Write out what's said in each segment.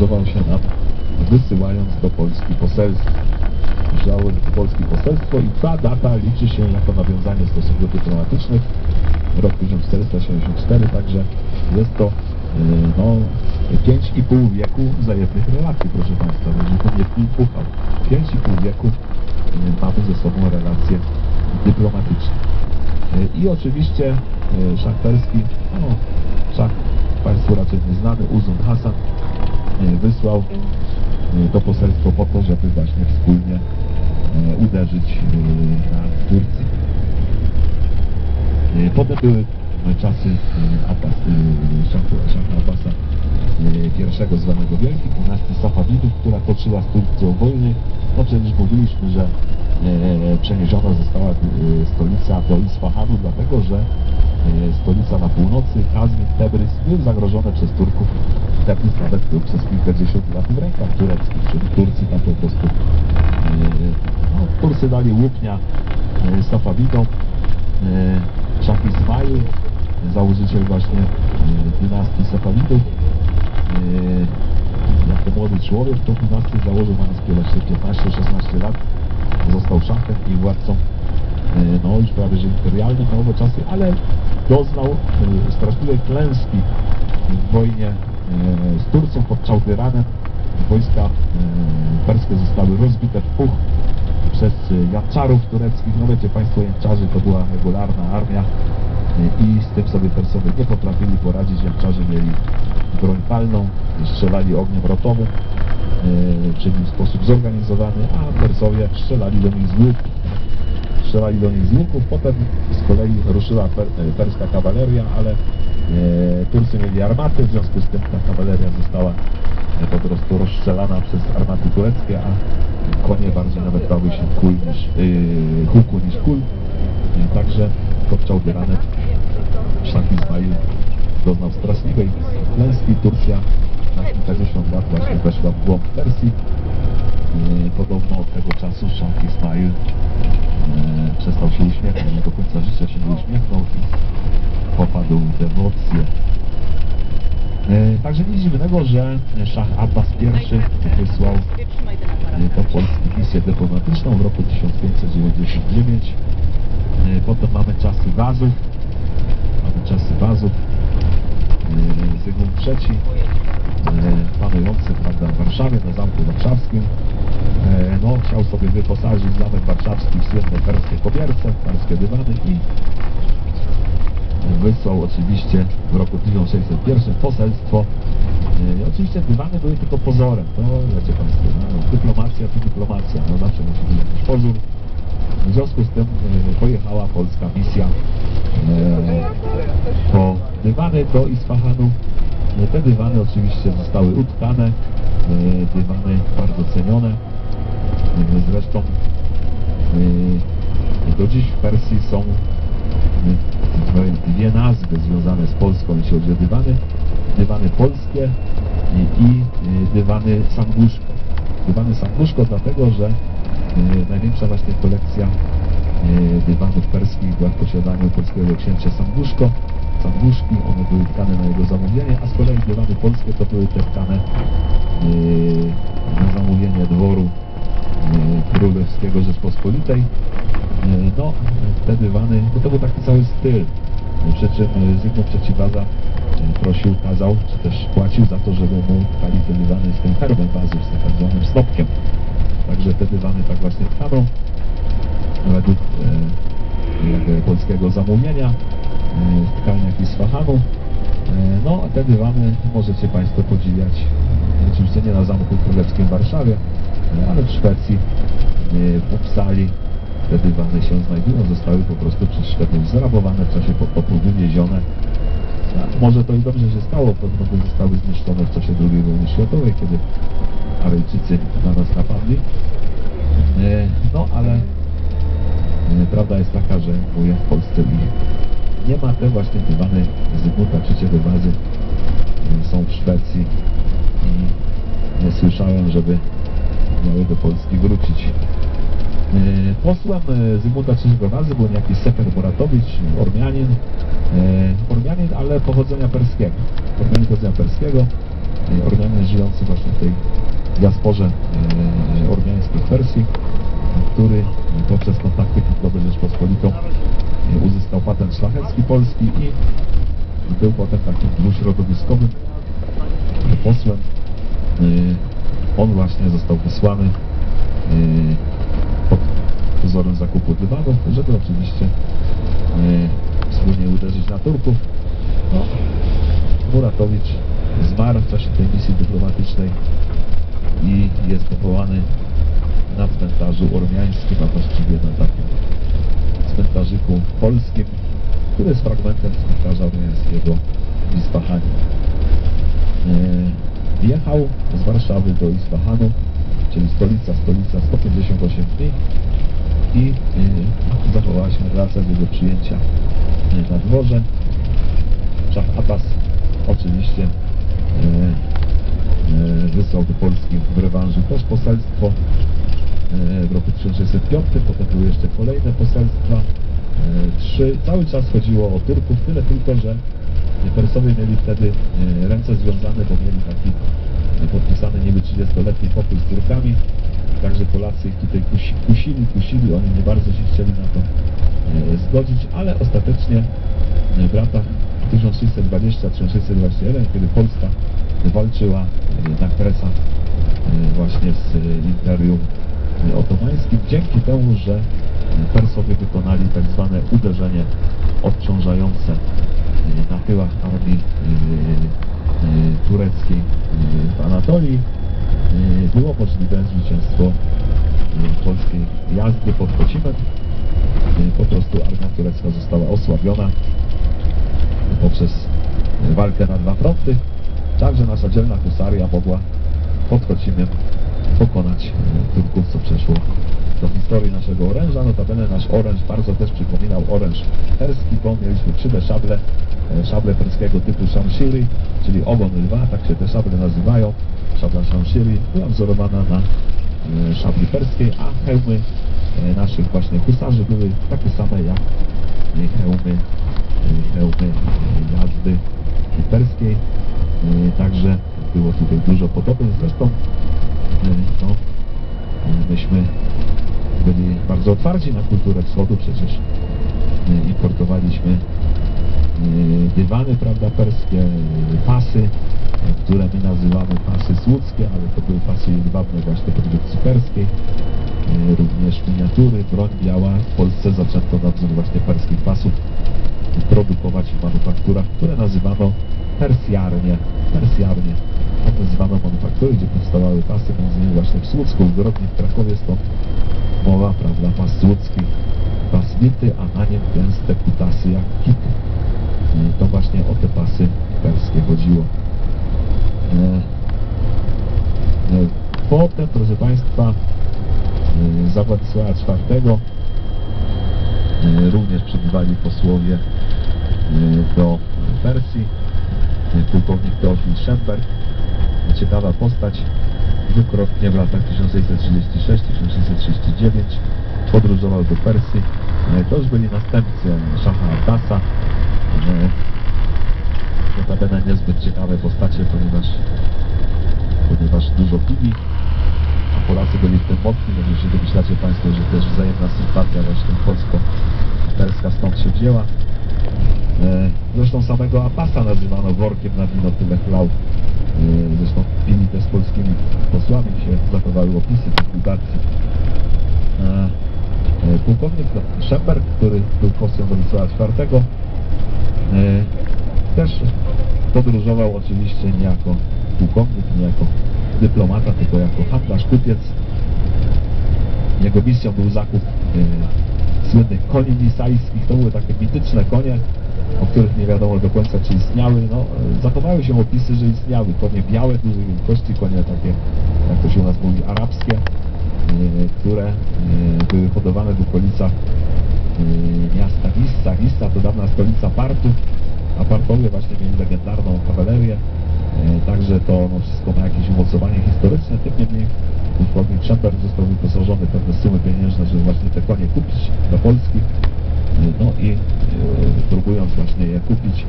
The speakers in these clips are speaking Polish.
angażował się nam, wysyłając do Polski poselstwo. Do Polski poselstwo i ta data liczy się jako nawiązanie stosunków dyplomatycznych, rok 1474, także jest to yy, no, 5,5 wieku wzajemnych relacji, proszę Państwa, będzie to nie puchał. 5,5 wieku yy, mamy ze sobą relacje dyplomatyczne. Yy, I oczywiście szach perski, no, szach Państwu raczej nieznany, Uzun Hasan, wysłał yy, to poselstwo po to, żeby właśnie wspólnie yy, uderzyć na Turcję. Potem były czasy Abbas, szacha Abbasa pierwszego zwanego Wielki, dynastii Safawidów, która toczyła z Turcją wojny. No przecież mówiliśmy, że e, przeniesiona została e, stolica do Isfahanu, dlatego że e, stolica na północy, Kazmin, Tebrys, były zagrożone przez Turków. Tebrys nawet był przez kilkadziesiąt lat w rękach tureckich, czyli Turcy tam po prostu e, no, Turcy dali łupnia e, Safawidom. E, Szach Ismail, założyciel właśnie e, dynastii Safawidów. E, jako młody człowiek tą dynastię założył lat 15-16 lat. Został szachem i władcą, e, no już prawie że imperialnym na owe czasy, ale doznał e, straszliwej klęski w wojnie e, z Turcją pod Czałdyranem. Wojska perskie zostały rozbite w puch przez janczarów tureckich. No wiecie Państwo, janczarzy to była regularna armia i z tym sobie Persowie nie potrafili poradzić. Janczarzy mieli broń palną, strzelali ogniem rotowym, czyli w sposób zorganizowany, a Persowie strzelali do nich z łuków. Strzelali do nich z łuków, potem z kolei ruszyła per, e, perska kawaleria, ale e, Turcy mieli armaty, w związku z tym ta kawaleria została e, po prostu rozstrzelana przez armaty tureckie, a konie bardziej nawet bały się kul niż, huku niż kul. E, Także pod Czałdyranem Szach Izmail doznał straszliwej klęski. Turcja na kilkadziesiąt lat właśnie weszła w głąb Persji. E, Podobno od tego czasu Szach Ismail e, przestał się uśmiechać, nie do końca życia się nie uśmiechnął i popadł w dewocję. E, Także nic dziwnego, że Szach Abbas I wysłał do Polski misję dyplomatyczną w roku 1599. E, Potem mamy czasy Wazów, mamy czasy Wazów. Zygmunt III, panujący prawda, w Warszawie, na Zamku Warszawskim, e, no, chciał sobie wyposażyć Zamek Warszawski w słynne perskie kobierce, perskie dywany i wysłał oczywiście w roku 1601 poselstwo. E, oczywiście dywany były tylko pozorem, to wiecie Państwo, no, dyplomacja to dyplomacja, no zawsze musi być jakiś pozór. W związku z tym e, pojechała polska misja po dywany do Isfahanu. E, Te dywany oczywiście zostały utkane, e, dywany bardzo cenione. E, Zresztą e, do dziś w Persji są e, dwie nazwy związane z Polską, jeśli chodzi o dywany. Dywany polskie i, e, dywany Sanguszko. Dywany Sanguszko dlatego, że e, największa właśnie kolekcja e, dywanów perskich była w posiadaniu polskiego księcia Sanguszko. Sanguszki, one były tkane na jego zamówienie, a z kolei dywany polskie to były te tkane e, na zamówienie dworu e, królewskiego Rzeczpospolitej. E, No, te dywany, bo to był taki cały styl. Przy Zygmunt III prosił, kazał, czy też płacił za to, żeby mu tkali te dywany z tym herbem Wazów, z tym tak zwanym snopkiem. Także te dywany tak właśnie tkano według e, polskiego zamówienia e, w tkaniach Isfahanu. E, No, a te dywany możecie Państwo podziwiać oczywiście nie na Zamku Królewskim w Warszawie, e, ale w Szwecji, e, w Uppsali. Te dywany się znajdują, zostały po prostu przez Szwedów zrabowane w czasie pokopu, wywiezione. A Może to i dobrze się stało, pewno by zostały zniszczone w czasie II wojny światowej, kiedy Arejczycy na nas napadli. E, No, ale E, Prawda jest taka, że mówię w Polsce i nie ma te właśnie dywany Zygmunta III Wazy są w Szwecji i nie słyszałem, żeby miały do Polski wrócić. E, Posłem e, Zygmunta III Wazy był niejaki Sefer Muratowicz, Ormianin, e, Ormianin, ale pochodzenia perskiego. Ormianin pochodzenia perskiego, Ormianin żyjący właśnie w tej diasporze ormiańskiej w Persji, który poprzez kontakty handlowe Rzeczpospolitą e, uzyskał patent szlachecki polski i był potem takim dwuśrodowiskowym posłem. Y, On właśnie został wysłany pod pozorem zakupu dywanów, żeby oczywiście wspólnie uderzyć na Turków. No, Muratowicz zmarł w czasie tej misji dyplomatycznej i jest pochowany na cmentarzu ormiańskim, a właściwie na takim cmentarzyku polskim, który jest fragmentem cmentarza ormiańskiego w Isfahanie. E, Wjechał z Warszawy do Isfahanu, czyli stolica, stolica 158 dni i e, zachowała się relacja z jego przyjęcia e, na dworze. Szach Abbas oczywiście wysłał do Polski w rewanżu też poselstwo 1605, potem były jeszcze kolejne poselstwa. E, Trzy, cały czas chodziło o Turków, tyle tylko, że Persowie mieli wtedy e, ręce związane, bo mieli taki e, podpisany niby 30-letni pokój z Turkami. Także Polacy ich tutaj kusi, kusili, kusili, oni nie bardzo się chcieli na to zgodzić, ale ostatecznie w latach 1620-1621, kiedy Polska walczyła na Kresach e, właśnie z Imperium Otomańskim, dzięki temu, że Persowie wykonali tak zwane uderzenie odciążające e, na tyłach armii e, e, tureckiej w Anatolii, było możliwe zwycięstwo polskiej jazdy pod Kocimem. Po prostu armia turecka została osłabiona poprzez walkę na dwa fronty. Także nasza dzielna husaria mogła pod Kocimiem pokonać Turków, co przeszło do historii naszego oręża. Notabene nasz oręż bardzo też przypominał oręż perski, bo mieliśmy krzywe szable, e, szable perskiego typu Shamshiri, czyli ogon lwa, tak się te szable nazywają. Szabla Shamshiri była wzorowana na e, szabli perskiej, a hełmy e, naszych właśnie husarzy były takie same jak hełmy, hełmy jazdy perskiej. Także było tutaj dużo podobnych. Zresztą no, myśmy byli bardzo otwarci na kulturę wschodu, przecież importowaliśmy e, dywany, prawda, perskie, e, pasy, które my nazywamy pasy słudzkie, ale to były pasy jedwabne właśnie produkcji perskiej, e, również miniatury, broń biała. W Polsce zaczęto nadzór właśnie perskich pasów produkować w manufakturach, które nazywano persjarnie, persjarnie. Nazywano manufaktury, gdzie powstawały pasy, innymi właśnie w Słucku, w Grodnie, w Krakowie, stąd mowa, prawda, pas słucki, pas bity, a na nim gęste kutasy jak kity. I to właśnie o te pasy perskie chodziło. E, e, Potem, proszę Państwa, e, za Władysława IV również przybywali posłowie do Persji. Pułkownik Teofil Schemberg, ciekawa postać, dwukrotnie w latach 1636-1639 podróżował do Persji. E, To już byli następcy Szacha Abbasa. E, Notabene niezbyt ciekawe postacie, ponieważ, ponieważ dużo pili, a Polacy byli w tym mocni, już się domyślacie Państwo, że też wzajemna sympatia właśnie polsko-perska stąd się wzięła. E, Zresztą samego Abbasa nazywano workiem na wino tyle chlał. E, Zresztą pili też z polskimi posłami się zachowały opisy tych. E, Pułkownik Szemberg, który był posłem Władysława IV, e, też podróżował oczywiście nie jako pułkownik, nie jako dyplomata, tylko jako handlarz, kupiec. Jego misją był zakup słynnych koni nisajskich. To były takie mityczne konie, o których nie wiadomo do końca czy istniały. No, zachowały się opisy, że istniały. Konie białe, dużej wielkości, konie takie, jak to się u nas mówi, arabskie, e, które e, były hodowane w okolicach e, miasta Nissa. Nissa to dawna stolica Partów, a Partowie właśnie mieli legendarną kawalerię. Także to no, wszystko ma jakieś umocowanie historyczne, tym niemniej pułkownik Szemper został wyposażony pewne sumy pieniężne, żeby właśnie te konie kupić dla Polski. E, No i e, próbując właśnie je kupić,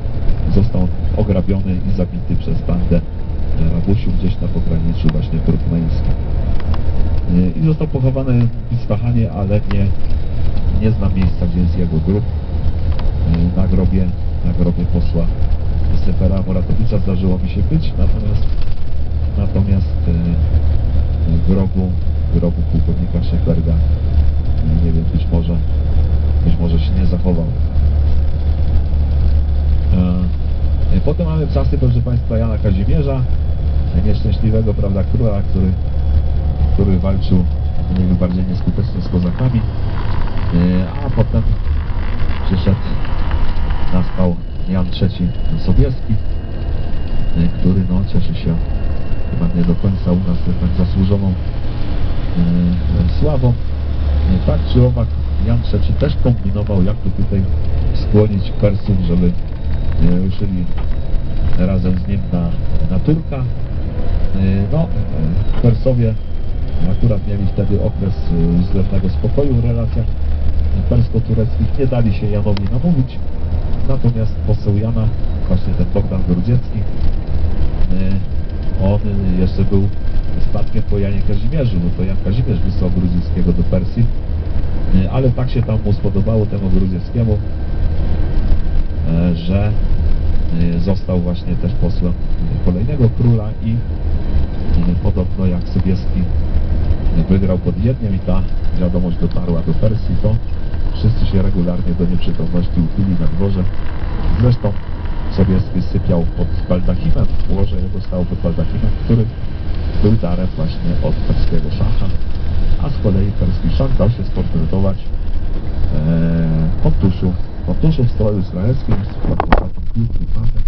został ograbiony i zabity przez bandę Rabusiu, gdzieś na pograniczu właśnie turkmeńskim. Y, I został pochowany w Isfahanie, ale nie, nie znam miejsca, gdzie jest jego grób. Na grobie, na grobie posła Stefera Muratowicza zdarzyło mi się być, natomiast natomiast grobu, grobu pułkownika Szeferga nie wiem, być może być może się nie zachował. E, Potem mamy czasy, proszę Państwa, Jana Kazimierza, nieszczęśliwego, prawda, króla, który, który walczył mniej bardziej nieskutecznie z kozakami, E, a potem przyszedł, nastał Jan III Sobieski, e, który no, cieszy się chyba nie do końca u nas tak zasłużoną e, sławą. Tak czy owak, Jan III też kombinował, jak tutaj skłonić Persów, żeby razem z nim na, na Turka. E, No, Persowie akurat mieli wtedy okres względnego spokoju w relacjach persko-tureckich, nie dali się Janowi namówić, natomiast poseł Jana, właśnie ten Bogdan Grudziecki, e, on jeszcze był spadkiem po Janie Kazimierzu, no to Jan Kazimierz wysłał Grudzieckiego do Persji, ale tak się tam mu spodobało temu Grudzieckiemu, że został właśnie też posłem kolejnego króla i e, podobno jak Sobieski wygrał pod Wiedniem i ta wiadomość dotarła do Persji, to wszyscy się regularnie do nieprzytomności uchyli na dworze. Zresztą Sobieski sypiał pod baldachimem, łoże jego stało pod baldachimem, który był darem właśnie od perskiego szacha, a z kolei perski szach dał się sportretować e, Pontuszu, Pontuszu w stroju izraelskim, 一起发展。